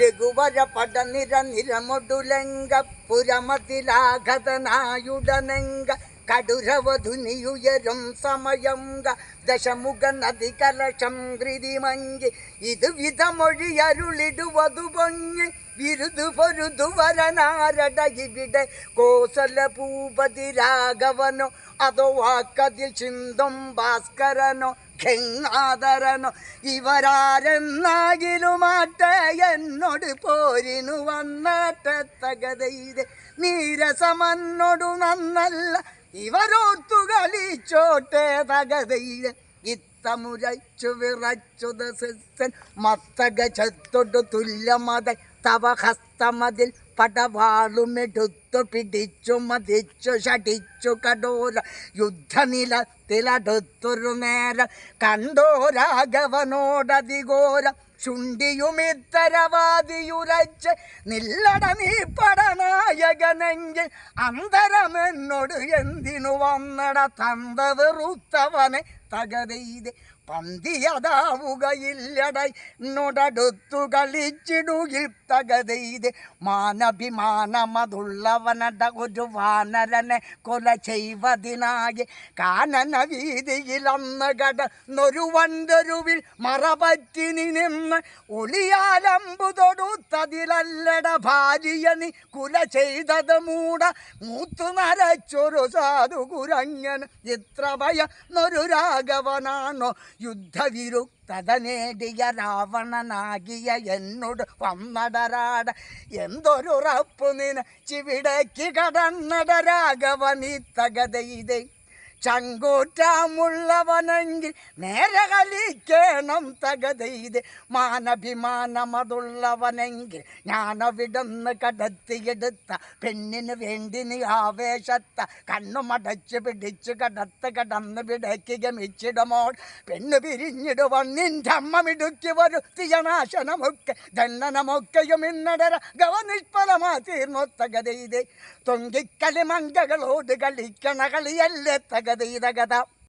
രഘുവര പടനിര നിരമൊടുലങ്ക പുരമതിലാഘതനായുടനങ്ക കടുരവധുനിയുയരും സമയംഗ ദശമുഖ നദി കലശം കൃതിമങ്കി ഇത് വിധമൊഴിയരുളിടുവതു പൊങ്ങി വിരുദു പൊരുതു വരനാരട കോസല ഭൂപതി രാഘവനോ അതോ വാക്കതിൽ ചിന്തം ഭാസ്കരനോ ഖെങ്ങാദരനോ? ഇവരാരെന്നാകിലുമാട്ടെ എന്നോട് പോരിനു വന്നാട്ടെ തകതയിത് നീരസമന്നോടു നന്നല്ല. ഇവരോർത്തു കളിച്ചോട്ടെ തകതയിത് ഇത്തമുരച്ചു വിറച്ചു ദസൻ മത്തക ചത്തൊടു തുല്യമത തവ പടവാളുമെടുത്തു പിടിച്ചു മതിച്ചു ഷടിച്ചു കടോര യുദ്ധനിലത്തിലടുത്തൊരു നേരം കണ്ടോ രാഘവനോടതിഘോര ചുണ്ടിയുമിത്തരവാദിയുരച്ച് നില്ലട നീ പടനായകനെങ്കിൽ അന്തരമെന്നോട് എന്തിനു വന്നട തന്ത tá gravando aí, പന്തിയതാവുകയില്ലട. നൊടടുത്തു കളിച്ചിടുകിൽ തകതെയ്ത് മാനഭിമാനമതുള്ളവനട ഒരു വാനരനെ കൊല ചെയ്വതിനായി. കാനന വീതിയിൽ അന്ന് കടന്നൊരു വണ്ടരുവിൽ മറപറ്റി നിന്ന് ഒളിയാലമ്പു തൊടുത്തതിലല്ലട ഭാര്യ കുല ചെയ്തത് മൂട. മൂത്തു നരച്ചൊരു സാധു കുരങ്ങൻ ഇത്ര ഭയന്നൊരു രാഘവനാണോ? യുദ്ധവിരുക്തത നേടിയ രാവണനാകിയ എന്നോട് വന്നടരാട. എന്തൊരുറപ്പു നിന ചിവിടേക്ക് കടന്നട രാഘവനീ തകതയിതേ. ചങ്കൂറ്റാമുള്ളവനെങ്കിൽ നേരെ കലിക്കണം തകതെയ്ത് മാനഭിമാനമതുള്ളവനെങ്കിൽ ഞാനവിടുന്ന് കടത്തിയെടുത്ത പെണ്ണിന് വേണ്ടി നീ ആവേശത്ത കണ്ണുമടച്ച് പിടിച്ച് കടത്ത് കടന്ന് പിടയ്ക്ക് ഗമിച്ചിടുമോൾ. പെണ്ണ് പിരിഞ്ഞിടുവൻ നിന്റെ അമ്മ മിടുക്കി വരുത്തിയനാശനമൊക്കെ ദണ്ഡനമൊക്കെയും ഇന്നടര ഗവനിഷ്ഫലമാ തീർന്നു തകതയിത്. തൊങ്കിക്കളി മങ്കകളോട് കളിക്കണ കളിയല്ലേ તાકાત એ તાકાત આપ